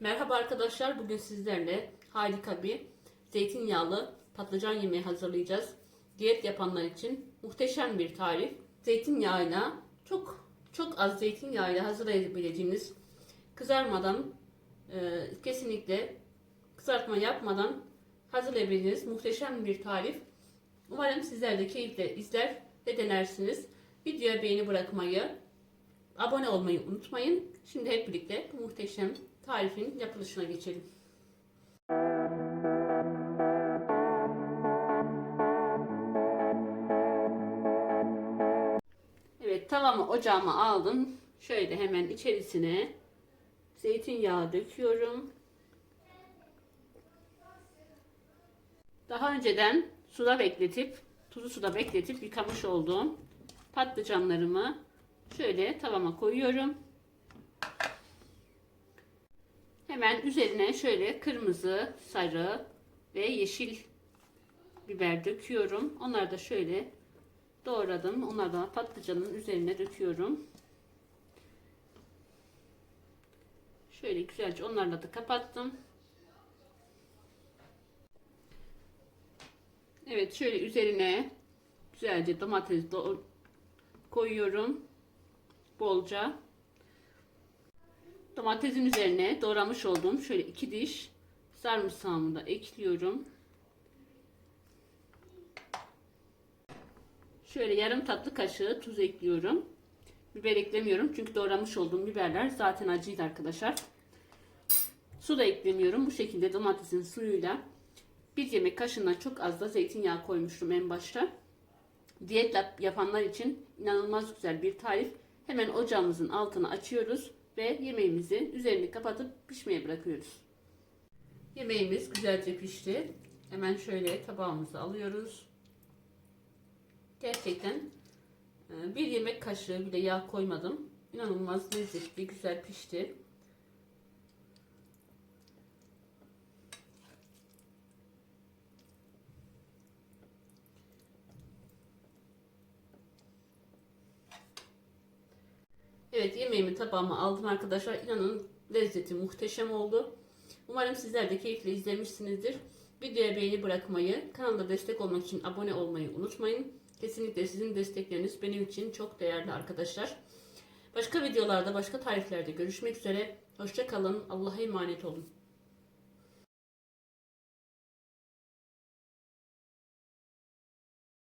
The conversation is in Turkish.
Merhaba arkadaşlar. Bugün sizlerle harika bir zeytinyağlı patlıcan yemeği hazırlayacağız. Diyet yapanlar için muhteşem bir tarif. Zeytinyağıyla çok çok az zeytinyağıyla hazırlayabileceğiniz kızarmadan e, kesinlikle kızartma yapmadan hazırlayabileceğiniz muhteşem bir tarif. Umarım sizler de keyifle izler ve denersiniz. Videoya beğeni bırakmayı, abone olmayı unutmayın. Şimdi hep birlikte bu muhteşem tarifin yapılışına geçelim. Evet tavamı ocağıma aldım. Şöyle hemen içerisine zeytinyağı döküyorum. Daha önceden suda bekletip tuzlu suda bekletip yıkamış olduğum patlıcanlarımı şöyle tavama koyuyorum. Hemen üzerine şöyle kırmızı, sarı ve yeşil biber döküyorum. Onları da şöyle doğradım. Onları da patlıcanın üzerine döküyorum. Şöyle güzelce onlarla da kapattım. Evet şöyle üzerine güzelce domates koyuyorum. Bolca. Domatesin üzerine doğramış olduğum şöyle iki diş sarımsağımı da ekliyorum. Şöyle yarım tatlı kaşığı tuz ekliyorum. Biber eklemiyorum çünkü doğramış olduğum biberler zaten acıydı arkadaşlar. Su da eklemiyorum. Bu şekilde domatesin suyuyla bir yemek kaşığından çok az da zeytinyağı koymuştum en başta. Diyet yapanlar için inanılmaz güzel bir tarif. Hemen ocağımızın altını açıyoruz ve yemeğimizi üzerini kapatıp pişmeye bırakıyoruz. Yemeğimiz güzelce pişti. Hemen şöyle tabağımızı alıyoruz. Gerçekten e, bir yemek kaşığı bile yağ koymadım. İnanılmaz lezzetli, güzel pişti. Evet yemeğimi tabağıma aldım arkadaşlar. İnanın lezzeti muhteşem oldu. Umarım sizler de keyifle izlemişsinizdir. Videoya beğeni bırakmayı, kanalda destek olmak için abone olmayı unutmayın. Kesinlikle sizin destekleriniz benim için çok değerli arkadaşlar. Başka videolarda, başka tariflerde görüşmek üzere. Hoşçakalın. Allah'a emanet olun.